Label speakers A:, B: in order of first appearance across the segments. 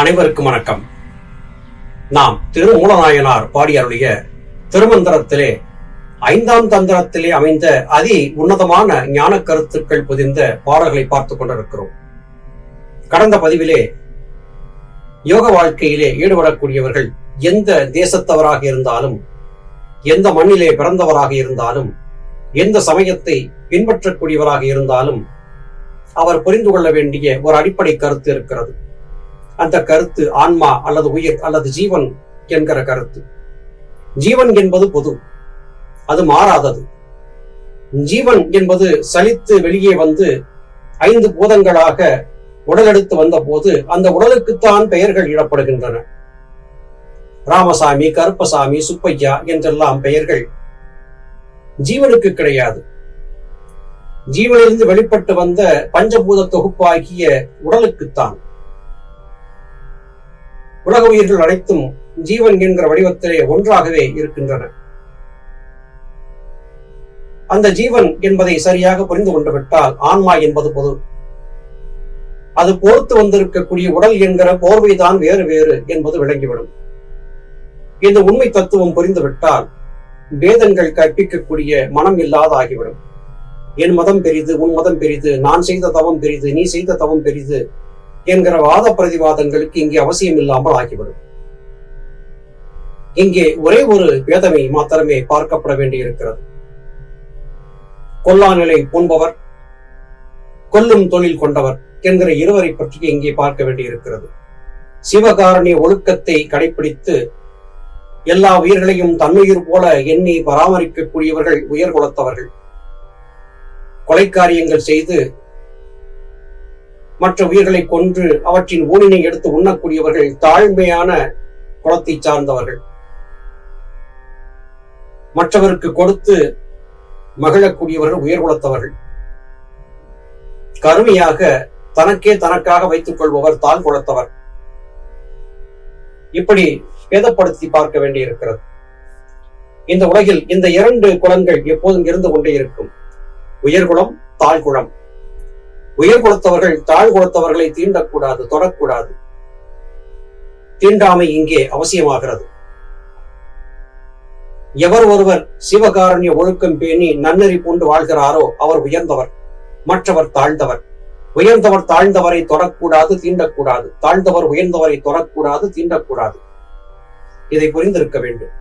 A: அனைவருக்கும் வணக்கம். நாம் திருமூலநாயனார் பாடி திருமந்திரத்திலே ஐந்தாம் தந்திரத்திலே அமைந்த அதி உன்னதமான ஞான கருத்துக்கள் புதிந்த பாடல்களை பார்த்து கொண்டிருக்கிறோம். கடந்த பதிவிலே யோக வாழ்க்கையிலே ஈடுபடக்கூடியவர்கள் எந்த தேசத்தவராக இருந்தாலும் எந்த மண்ணிலே பிறந்தவராக இருந்தாலும் எந்த சமயத்தை பின்பற்றக்கூடியவராக இருந்தாலும் அவர் புரிந்து கொள்ள வேண்டிய ஒரு அடிப்படை கருத்து இருக்கிறது. அந்த கருத்து ஆன்மா அல்லது உயிர் அல்லது ஜீவன் என்கிற கருத்து. ஜீவன் என்பது பொது அது மாறாதது. ஜீவன் என்பது சலித்து வெளியே வந்து ஐந்து பூதங்களாக உடலெடுத்து வந்த போது அந்த உடலுக்குத்தான் பெயர்கள் இடப்படுகின்றன. ராமசாமி கருப்பசாமி சுப்பையா என்றெல்லாம் பெயர்கள் ஜீவனுக்கு கிடையாது. ஜீவனிலிருந்து வெளிப்பட்டு வந்த பஞ்சபூத தொகுப்பாகிய உடலுக்குத்தான். உலக உயிர்கள் அனைத்தும் ஜீவன் என்கிற வடிவத்திலே ஒன்றாகவே இருக்கின்றன. அந்த ஜீவன் என்பதை சரியாக புரிந்து கொண்டு விட்டால் ஆன்மா என்பது பொது. அது பொறுத்து வந்திருக்கக்கூடிய உடல் என்கிற போர்வைதான் வேறு வேறு என்பது விளங்கிவிடும். இந்த உண்மை தத்துவம் புரிந்துவிட்டால் வேதங்கள் கற்பிக்கக்கூடிய மனம் இல்லாத ஆகிவிடும் என் மதம் பெரிது உன் மதம் பெரிது நான் செய்த தவம் பெரிது நீ செய்த தவம் பெரிது என்கிற வாத பிரதிவாதங்களுக்கு இங்கே அவசியம் இல்லாமல் ஆகிவிடும். இங்கே ஒரே ஒரு வேதமை மாத்திரமே பார்க்கப்பட வேண்டியிருக்கிறது. கொல்லா நிலை பூண்பவர் கொல்லும் தொழில் கொண்டவர் என்கிற இருவரை பற்றி இங்கே பார்க்க வேண்டியிருக்கிறது. சிவகாரணிய ஒழுக்கத்தை கடைபிடித்து எல்லா உயிர்களையும் தன்னுயிர் போல எண்ணி பராமரிக்கக்கூடியவர்கள் உயர் கொலை கொலைக்காரியங்கள் செய்து மற்ற உயிர்களை கொன்று அவற்றின் ஊனினை எடுத்து உண்ணக்கூடியவர்கள் தாழ்மையான குலத்தை சார்ந்தவர்கள். மற்றவருக்கு கொடுத்து மகிழக்கூடியவர்கள் உயர் குலத்தவர்கள். கருமையாக தனக்கே தனக்காக வைத்துக் கொள்பவர் தாழ் குலத்தவர். இப்படி பேதப்படுத்தி பார்க்க வேண்டியிருக்கிறது. இந்த உலகில் இந்த இரண்டு குலங்கள் எப்போதும் இருந்து கொண்டே இருக்கும். உயர்குளம் தாழ்குளம் உயர் கொடுத்தவர்கள் தாழ் கொடுத்தவர்களை தீண்டக்கூடாது தொடக்கூடாது. தீண்டாமை இங்கே அவசியமாகிறது. எவர் ஒருவர் சிவகாரண்ய ஒழுக்கம் பேணி நன்னெறி பூண்டு வாழ்கிறாரோ அவர் உயர்ந்தவர் மற்றவர் தாழ்ந்தவர். உயர்ந்தவர் தாழ்ந்தவரை தொடக்கூடாது தீண்டக்கூடாது. தாழ்ந்தவர் உயர்ந்தவரை தொடக்கூடாது தீண்டக்கூடாது. இதை புரிந்திருக்க வேண்டும்.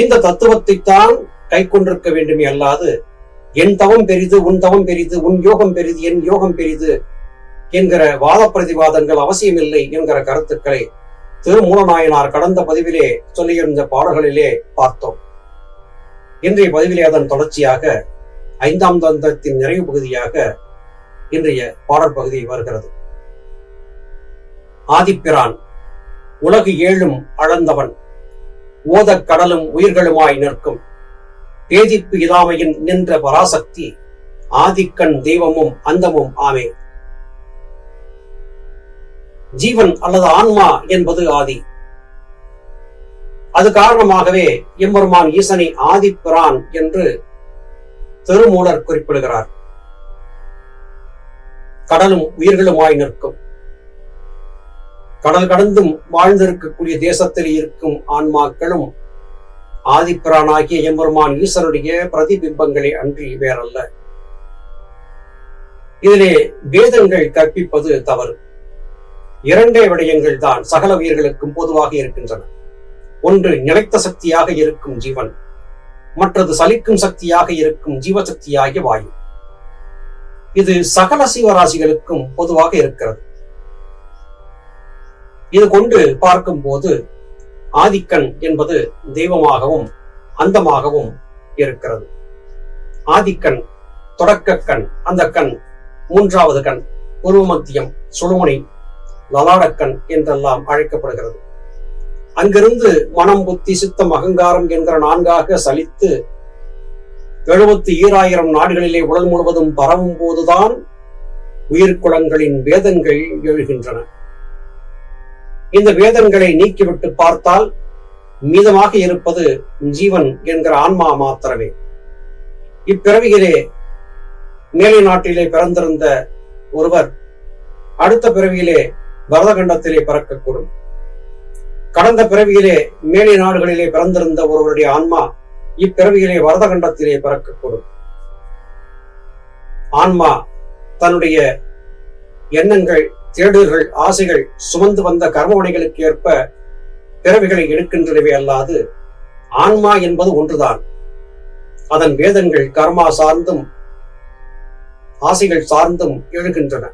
A: இந்த தத்துவத்தை தான் கை கொண்டிருக்க வேண்டுமே அல்லாது என் தவம் பெரிது உன் தவம் பெரிது உன் யோகம் பெரிது என் யோகம் பெரிது என்கிற வாத பிரதிவாதங்கள் அவசியமில்லை என்கிற கருத்துக்களை திருமூலநாயனார் கடந்த பதிவிலே சொல்லியிருந்த பாடல்களிலே பார்த்தோம். இன்றைய பதிவிலே அதன் தொடர்ச்சியாக ஐந்தாம் தந்தத்தின் நிறைவு பகுதியாக இன்றைய பாடல் பகுதி வருகிறது. ஆதிப்பிரான் உலகு ஏழும் அளந்தவன் ஓதக் கடலும் உயிர்களுமாய் நிற்கும். பேதிப்பு இதாமையின் நின்ற பராசக்தி ஆதிக்கண் தெய்வமும் அந்தமும் ஆமே. ஜீவன் அல்லது ஆன்மா என்பது ஆதி. அது காரணமாகவே எம்பெருமான் ஈசனை ஆதிப்பிரான் என்று திருமூலர் குறிப்பிடுகிறார். கடலும் உயிர்களுமாய் நிற்கும். கடல் கடந்தும் வாழ்ந்திருக்கக்கூடிய தேசத்தில் இருக்கும் ஆன்மாக்களும் ஆதிப்பிரானாகிய எம்பெருமான் ஈசனுடைய பிரதிபிம்பங்களை அன்றி வேறல்ல. இதிலே வேதங்கள் கற்பிப்பது தவறு. இரண்டே விடயங்கள் தான் சகல உயிர்களுக்கும் பொதுவாக இருக்கின்றன. ஒன்று நிலைத்த சக்தியாக இருக்கும் ஜீவன் மற்றது சலிக்கும் சக்தியாக இருக்கும் ஜீவசக்தியாகிய வாயு. இது சகல சீவராசிகளுக்கும் பொதுவாக இருக்கிறது. இது கொண்டு பார்க்கும் ஆதிக்கண் என்பது தெய்வமாகவும் அந்தமாகவும் இருக்கிறது. ஆதிக்கண் தொடக்க கண் அந்த கண் மூன்றாவது கண் உருவ மத்தியம் சுழுமுனை லலாடக்கண் என்றெல்லாம் அழைக்கப்படுகிறது. அங்கிருந்து மனம் புத்தி சித்தம் அகங்காரம் என்கிற நான்காக சலித்து எழுபத்தி ஈராயிரம் நாடுகளிலே உடல் முழுவதும் பரவும் போதுதான் உயிர்குளங்களின் வேதங்கள் எழுகின்றன. இந்த வேதங்களை நீக்கிவிட்டு பார்த்தால் மீதமாக இருப்பது ஜீவன் என்கிற ஆன்மா மாத்திரமே. இப்பிறவியிலே மேலை நாட்டிலே பிறந்திருந்த ஒருவர் அடுத்த பிறவியிலே பரதகண்டத்திலே பிறக்கக்கூடும். கடந்த பிறவியிலே மேலை நாடுகளிலே பிறந்திருந்த ஒருவருடைய ஆன்மா இப்பிறவியிலே வரதகண்டத்திலே பிறக்கக்கூடும். ஆன்மா தன்னுடைய எண்ணங்கள் தேடுதல்கள் ஆசைகள் சுமந்து வந்த கர்மவனைகளுக்கு ஏற்ப பிறவிகளை எடுக்கின்றனவே அல்லாது ஆன்மா என்பது ஒன்றுதான். அதன் வேதங்கள் கர்மா சார்ந்தும் ஆசைகள் சார்ந்தும் எழுகின்றன.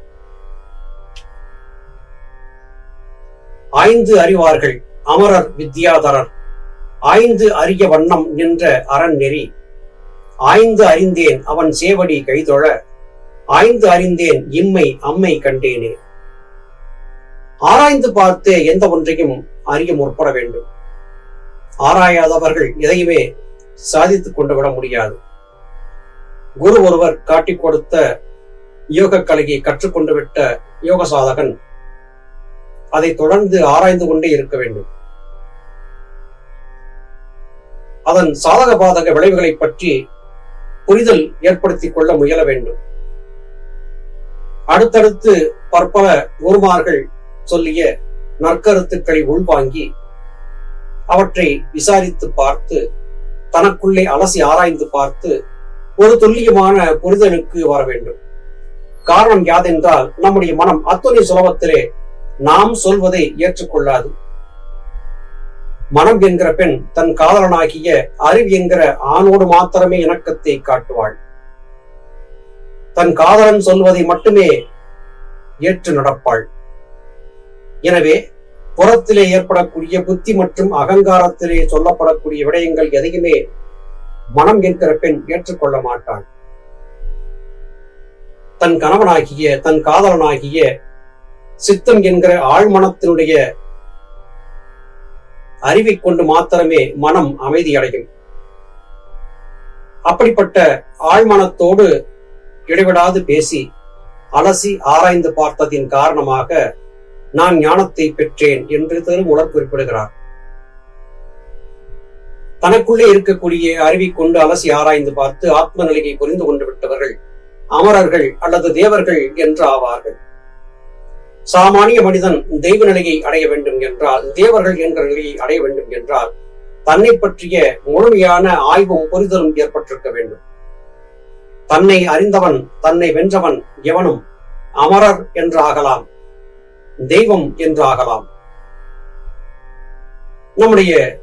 A: ஐந்து அறிவார்கள் அமரர் வித்யாதரர். ஐந்து அறிய வண்ணம் நின்ற அரண் நெறி. ஆய்ந்து அறிந்தேன் அவன் சேவடி கைதொழ. ஆய்ந்து அறிந்தேன் இம்மை அம்மை கண்டேனே. ஆராய்ந்து பார்த்தே எந்த ஒன்றையும் அறிய முற்பட வேண்டும். ஆராயாதவர்கள் எதையுமே சாதித்துக் கொண்டு விட முடியாது. குரு ஒருவர் காட்டிக் கொடுத்த யோக கலையை கற்றுக்கொண்டு விட்ட யோக சாதகன் அதை தொடர்ந்து ஆராய்ந்து கொண்டே இருக்க வேண்டும். அதன் சாதக பாதக விளைவுகளை பற்றி புரிதல் ஏற்படுத்திக் கொள்ள முயல வேண்டும். அடுத்தடுத்து பற்பல குருமார்கள் சொல்லிய நற்கருத்துக்களை உள்வாங்கி அவற்றை விசாரித்து பார்த்து தனக்குள்ளே அலசி ஆராய்ந்து பார்த்து ஒரு துல்லியமான புரிதலுக்கு வர வேண்டும். காரணம் யாதென்றால் நம்முடைய மனம் அத்துணை சுலபத்திலே நாம் சொல்வதை ஏற்றுக்கொள்ளாது. மனம் என்கிற பெண் தன் காதலனாகிய அறிவு என்கிற ஆணோடு மாத்திரமே இணக்கத்தை காட்டுவாள். தன் காதலன் சொல்வதை மட்டுமே ஏற்று நடப்பாள். எனவே புறத்திலே ஏற்படக்கூடிய புத்தி மற்றும் அகங்காரத்திலே சொல்லப்படக்கூடிய விடயங்கள் எதையுமே மனம் என்கிற பெண் ஏற்றுக்கொள்ள மாட்டாள். தன் கணவனாகிய தன் காதலனாகிய சித்தம் என்கிற ஆழ்மனத்தினுடைய அறிவை கொண்டு மாத்திரமே மனம் அமைதி அடையும். அப்படிப்பட்ட ஆழ்மனத்தோடு இடைவிடாது பேசி அலசி ஆராய்ந்து பார்த்ததின் காரணமாக நான் ஞானத்தை பெற்றேன் என்று திருமூலர் குறிப்பிடுகிறார். தனக்குள்ளே இருக்கக்கூடிய அறிவை கொண்டு அலசி ஆராய்ந்து பார்த்து ஆத்ம நிலையை புரிந்து கொண்டு விட்டவர்கள் அமரர்கள் அல்லது தேவர்கள் என்று ஆவார்கள். சாமானிய மனிதன் தெய்வ நிலையை அடைய வேண்டும் என்றால் தேவர்கள் என்ற நிலையை அடைய வேண்டும் என்றால் தன்னை பற்றிய முழுமையான ஆய்வும் புரிதலும் ஏற்பட்டிருக்க வேண்டும். தன்னை அறிந்தவன் தன்னை வென்றவன் எவனும் அமரர் என்று ஆகலாம் தெய்வம் என்று ஆகலாம் நம்முடைய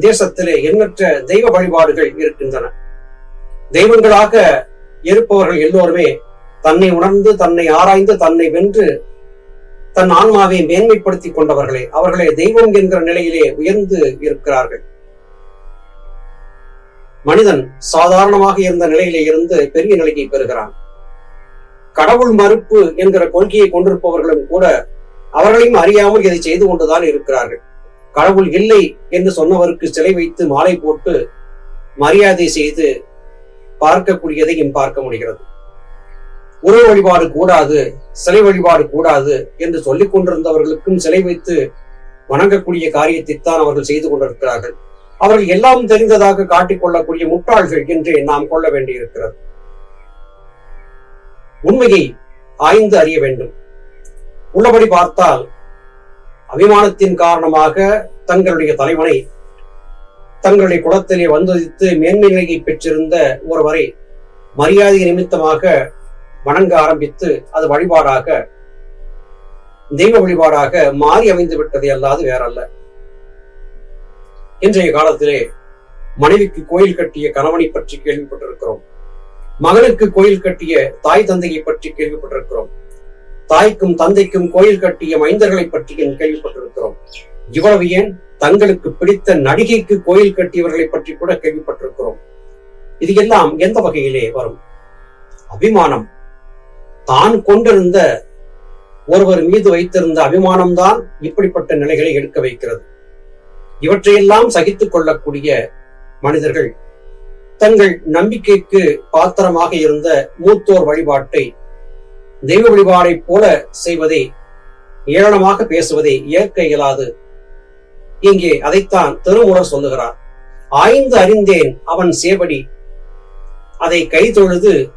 A: தேசத்திலே எண்ணற்ற தெய்வ வழிபாடுகள் இருக்கின்றன. தெய்வங்களாக இருப்பவர்கள் எல்லோருமே தன்னை உணர்ந்து தன்னை ஆராய்ந்து தன்னை வென்று தன் ஆன்மாவை மேன்மைப்படுத்திக் கொண்டவர்களே அவர்களே தெய்வம் என்கிற நிலையிலே உயர்ந்து இருக்கிறார்கள். மனிதன் சாதாரணமாக இருந்த நிலையிலே இருந்து பெரிய நிலையை பெறுகிறான். கடவுள் மறுப்பு என்கிற கொள்கையை கொண்டிருப்பவர்களும் கூட அவர்களையும் அறியாமல் இதை செய்து கொண்டுதான் இருக்கிறார்கள். கடவுள் இல்லை என்று சொன்னவருக்கு சிலை வைத்து மாலை போட்டு மரியாதை செய்து பார்க்கக்கூடியதையும் பார்க்க முடிகிறது. உறவு வழிபாடு கூடாது சிலை வழிபாடு கூடாது என்று சொல்லிக் கொண்டிருந்தவர்களுக்கும் சிலை வைத்து வணங்கக்கூடிய காரியத்தைத்தான் அவர்கள் செய்து கொண்டிருக்கிறார்கள். அவர்கள் எல்லாம் தெரிந்ததாக காட்டிக்கொள்ளக்கூடிய முட்டாள்கள் என்று நாம் கொள்ள வேண்டியிருக்கிறது. உண்மையை ஆய்ந்து அறிய வேண்டும். உள்ளபடி பார்த்தால் அபிமானத்தின் காரணமாக தங்களுடைய தலைவனை தங்களுடைய குலத்திலே வந்ததித்து மேன்மை நிலையை பெற்றிருந்த ஒருவரை மரியாதை நிமித்தமாக வணங்க ஆரம்பித்து அது வழிபாடாக தெய்வ வழிபாடாக மாறி அமைந்து விட்டதை அல்லாது வேறல்ல. இன்றைய காலத்திலே மனைவிக்கு கோயில் கட்டிய கணவனை பற்றி கேள்விப்பட்டிருக்கிறோம். மகனுக்கு கோயில் கட்டிய தாய் தந்தையை பற்றி கேள்விப்பட்டிருக்கிறோம். தாய்க்கும் தந்தைக்கும் கோயில் கட்டிய மைந்தர்களை பற்றியும் கேள்விப்பட்டிருக்கிறோம். இவ்வளவு ஏன்? தங்களுக்கு பிடித்த நடிகைக்கு கோயில் கட்டியவர்களை பற்றி கூட கேள்விப்பட்டிருக்கிறோம். இது எல்லாம் எந்த வகையிலே வரும்? அபிமானம். தான் கொண்டிருந்த ஒருவர் மீது வைத்திருந்த அபிமானம்தான் இப்படிப்பட்ட நிலைகளை எடுக்க வைக்கிறது. இவற்றையெல்லாம் சகித்துக் கொள்ளக்கூடிய மனிதர்கள் தங்கள் நம்பிக்கைக்கு பாத்திரமாக இருந்த மூத்தோர் வழிபாட்டை தெய்வ வழிபாடைப் போல செய்வதை ஏளனமாக பேசுவதை ஏற்க இயலாது. இங்கே அதைத்தான் திருமூலர் சொல்லுகிறார். ஆய்ந்து அறிந்தேன் அவன் சேவடி அதை கை தொழுது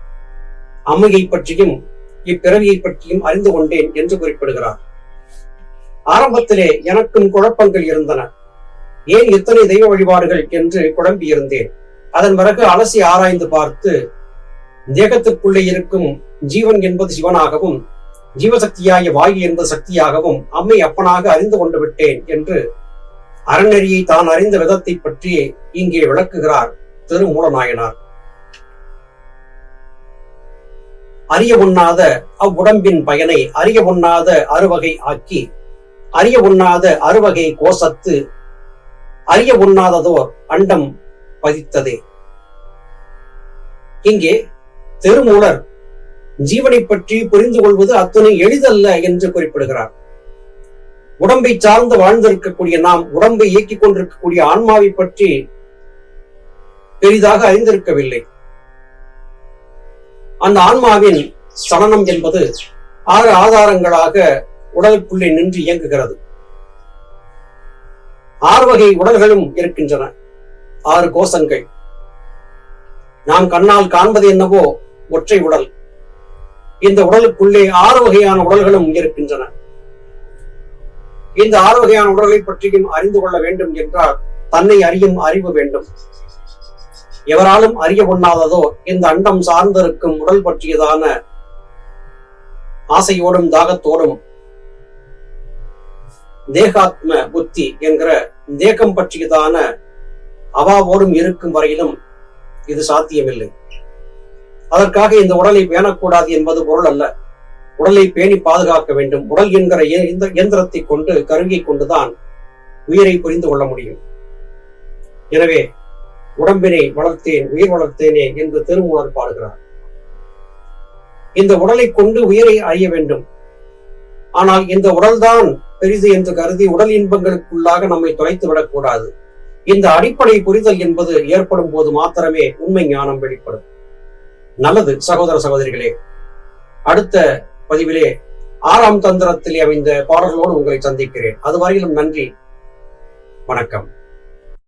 A: அம்மையை பற்றியும் இப்பிறவியை பற்றியும் அறிந்து கொண்டேன் என்று குறிப்பிடுகிறார். ஆரம்பத்திலே எனக்கும் குழப்பங்கள் இருந்தன. ஏன் இத்தனை தெய்வ வழிபாடுகள்? என்று குழம்பி இருந்தேன் அதன் பிறகு அலசி ஆராய்ந்து பார்த்து தேகத்துக்குள்ளே இருக்கும் ஜீவன் என்பது சிவனாகவும் ஜீவசக்தியாகிய வாயு என்பது சக்தியாகவும் அம்மை அப்பனாக அறிந்து கொண்டு விட்டேன் என்று அறநெறியை தான் அறிந்த விதத்தை பற்றி இங்கே விளக்குகிறார் திருமூலநாயனார். அறிய உண்ணாத அவ்வுடம்பின் பயனை அறிய உண்ணாத அறுவகை ஆக்கி அறிய உண்ணாத அறுவகை கோசத்து அறிய உண்ணாததோர் அண்டம் பதித்ததே. இங்கே தெருமூலர் ஜீவனை பற்றி புரிந்து கொள்வது அத்தனை எளிதல்ல என்று குறிப்பிடுகிறார். உடம்பை சார்ந்து வாழ்ந்திருக்கக்கூடிய நாம் உடம்பை இயக்கிக் கொண்டிருக்கக்கூடிய ஆன்மாவை பற்றி பெரிதாக அறிந்திருக்கவில்லை. அந்த ஆன்மாவின் சலனம் என்பது ஆறு ஆதாரங்களாக உடலுக்குள்ளே நின்று இயங்குகிறது. ஆறு வகை உடல்களும் இருக்கின்றன. ஆறு கோஷங்கள். நாம் கண்ணால் காண்பது என்னவோ ஒற்றை உடல். இந்த உடலுக்குள்ளே ஆறு வகையான உடல்களும் இருக்கின்றன. இந்த ஆறு வகையான உடல்களை பற்றியும் அறிந்து கொள்ள வேண்டும் என்றால் தன்னை அறியும் அறிவு வேண்டும். எவராலும் அறிய ஒண்ணாததோ இந்த அண்டம் சார்ந்திருக்கும் உடல் பற்றியதான ஆசையோடும் தாகத்தோடும் தேகாத்ம புத்தி என்கிற தேகம் பற்றியதான அவாவோடும் இருக்கும் வரையிலும் இது சாத்தியமில்லை. அதற்காக இந்த உடலை பேணக்கூடாது என்பது பொருள் அல்ல. உடலை பேணி பாதுகாக்க வேண்டும். உடல் என்கிற இயந்திரத்தை கொண்டு கருவியை கொண்டுதான் உயிரை புரிந்து கொள்ள முடியும். எனவே உடம்பினை வளர்த்தேன் உயிர் வளர்த்தேனே என்று திருமூலர் பாடுகிறார். இந்த உடலை கொண்டு உயிரை அறிய வேண்டும். ஆனால் இந்த உடல்தான் பெரிது என்று கருதி உடல் இன்பங்களுக்குள்ளாக நம்மை தொலைத்து விடக்கூடாது. இந்த அடிப்படை புரிதல் என்பது ஏற்படும் போது மாத்திரமே உண்மை ஞானம் வெளிப்படும். நல்லது சகோதர சகோதரிகளே. அடுத்த பதிவிலே ஆறாம் தந்திரத்தில் அமைந்த பாடல்களோடு உங்களை சந்திக்கிறேன். அதுவரையிலும் நன்றி வணக்கம்.